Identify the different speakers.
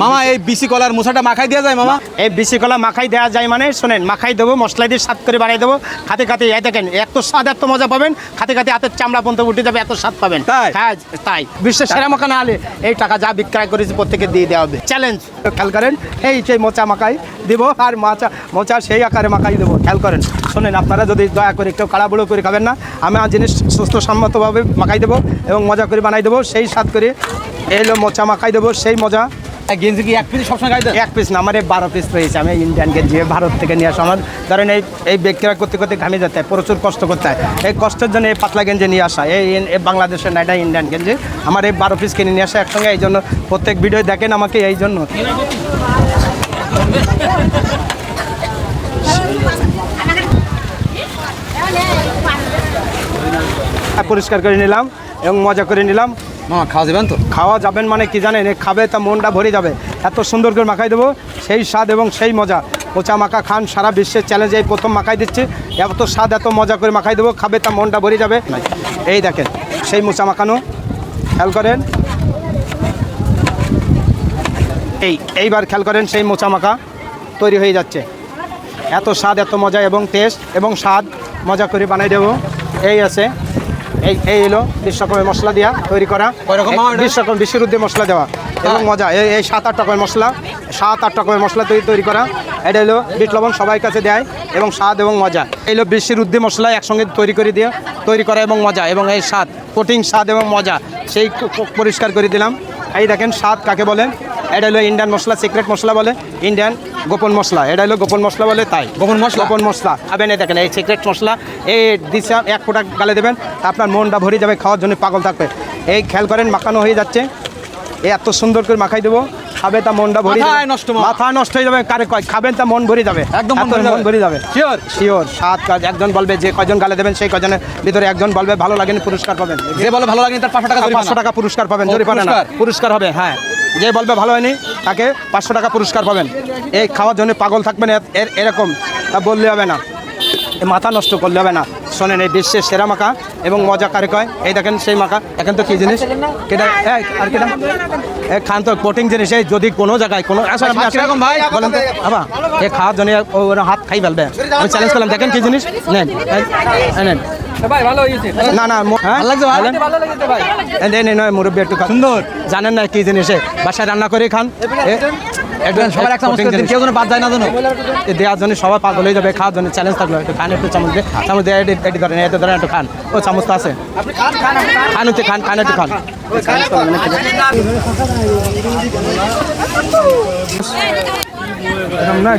Speaker 1: মামা এই বিসি কলার মোছাটা মাখাই দেওয়া যায় মামা।
Speaker 2: এই বিসি কলা মাখাই দেওয়া যায় মানে শোনেন মাখাই দেবো মশলা দিয়ে স্বাদ করে বানিয়ে দেবো। খাতে খাতে এই দেখেন এত স্বাদ এত মজা পাবেন খাতে খাতে হাতের চামড়া পর্যন্ত উঠে যাবে এত স্বাদ পাবেন।
Speaker 1: তাই?
Speaker 2: হ্যাঁ তাই। বিশ্বের সেরা মাখা না হলে এই টাকা যা বিক্রয় করেছি প্রত্যেকে দিয়ে দেওয়া হবে। চ্যালেঞ্জ খেয়াল করেন এই সেই মোচা মাখাই দিব আর মাচা মোচা সেই আকারে মাখাই দেবো খেয়াল করেন। শোনেন আপনারা যদি দয়া করে একটু কাড়া বুড়ো করে খাবেন না আমি আর জিনিস সুস্থসম্মতভাবে মাখাই দেবো এবং মজা করে বানাই দেবো সেই স্বাদ করে এলো মোচা মাখাই দেবো সেই মজা।
Speaker 1: গেঞ্জি কি এক পিস সবসময় দেন
Speaker 2: এক পিস না আমার এই বারো পিস রয়েছে। আমি ইন্ডিয়ান গেঞ্জি ভারত থেকে নিয়ে আসা। আমার ধরেন এই এই বিক্রয় করতে করতে ঘামে যেতে হয়, প্রচুর কষ্ট করতে হয়। এই কষ্টের জন্য এই পাতলা গেঞ্জি নিয়ে আসা। এই বাংলাদেশের না ইন্ডিয়ান গেঞ্জি। আমার এই বারো পিস কিনে নিয়ে আসা একসঙ্গে, এই জন্য প্রত্যেক ভিডিও দেখেন আমাকে এই জন্য। পরিষ্কার করে নিলাম এবং মজা করে নিলাম।
Speaker 1: মামা খাওয়া যাবেন তো?
Speaker 2: খাওয়া যাবেন মানে কি জানেন? খাবে তা মনটা ভরে যাবে। এত সুন্দর করে মাখাই দেবো সেই স্বাদ এবং সেই মজা। পোচা মাখা খান সারা বিশ্বের চ্যালেঞ্জে এই প্রথম মাখাই দিচ্ছি। এত স্বাদ এত মজা করে মাখাই দেবো খাবে তা মনটা ভরে যাবে। এই দেখেন সেই মোচা মাখানো। খেয়াল করেন। এই এইবার খেয়াল করেন সেই মোচা মাখা তৈরি হয়ে যাচ্ছে। এত স্বাদ এত মজা এবং টেস্ট এবং স্বাদ মজা করে বানাই দেবো। এই আছে। এই এই এলো বিশ রকমের মশলা দিয়া তৈরি করা। বিশ রকম বিশের মশলা দেওয়া। এবং মজা এই এই সাত আট রকমের মশলা সাত আট রকমের মশলা তৈরি তৈরি করা। এটা হলো বিট লবণ সবাই কাছে দেয় এবং স্বাদ এবং মজা। এই হলো বিশ্বের উদ্দে মশলা একসঙ্গে তৈরি করে দিয়ে তৈরি করা এবং মজা এবং এই স্বাদ কোটিং স্বাদ এবং মজা সেই পরিষ্কার করে দিলাম। এই দেখেন স্বাদ কাকে বলে? এটা হলো ইন্ডিয়ান মশলা সিক্রেট মশলা বলে ইন্ডিয়ান গোপন মশলা। এটা হলো গোপন মশলা বলে তাই।
Speaker 1: গোপন মশলা?
Speaker 2: গোপন মশলা। এই দেখেন এই সিক্রেট মশলা এই দিশে এক ফোঁটা গালে দেবেন আপনার মনটা ভরে যাবে খাওয়ার জন্য পাগল থাকবে। এই খেয়াল করেন মাখানো হয়ে যাচ্ছে। এই এত সুন্দর করে মাখাই দেবো খাবে তা মনটা ভরে
Speaker 1: নষ্ট,
Speaker 2: মাথা নষ্ট হয়ে যাবে কারে কয় খাবেন তা মন ভরে যাবে।
Speaker 1: একদম মন ভরে যাবে। Sure?
Speaker 2: শিওর সাত কাজ একজন বলবে যে কয়জন গালে দেবেন সেই কজনের ভিতরে একজন বলবে ভালো লাগেনি পুরস্কার পাবেন।
Speaker 1: যে বলে ভালো লাগেনি তার পাঁচশো টাকা
Speaker 2: পাঁচশো টাকা পুরস্কার পাবেন
Speaker 1: ও,
Speaker 2: জরিমানা না।
Speaker 1: পুরস্কার?
Speaker 2: পুরস্কার হবে হ্যাঁ। যে বলবে ভালো হয়নি, তাকে পাঁচশো টাকা পুরস্কার পাবেন। এই খাওয়ার জন্য পাগল থাকবেন এরকম। তা বললে হবে না। মাথা নষ্ট করলে হবে না। শোনেন এই বিশ্বের সেরা মাখা এবং মজা কারে কয় এই দেখেন সেই মাখা। এখন তো কি জিনিস? কেটা আর কেটা খান তো কোটিং জিনিস। এই যদি কোনো জায়গায় কোনো আপনি
Speaker 1: ভাই?
Speaker 2: বলেন তো আবা এ খাওয়ার জন্য ওরা হাত খাই ফেলবে। আমি চ্যালেঞ্জ করলাম দেখেন কি জিনিস? নেন নেন। না না হ্যাঁ? মুরব্বী একটু
Speaker 1: সুন্দর।
Speaker 2: জানেন না কি জিনিস? বাসায় রান্না করে খান। এ- একটু
Speaker 1: সবার এক চামচ করে দিন। কেউ যেন বাদ যায় না যেন
Speaker 2: এ দেওয়ার জন্য সবাই পাগল হয়ে যাবে খাওয়ার জন্য চ্যালেঞ্জ থাকল একটু খান একটু চামচ দিয়ে চামচ দিয়ে এটি ধরেন এত ধরেন একটু খান ও চামচ তো আছে খান হচ্ছে খান খান একটু খান না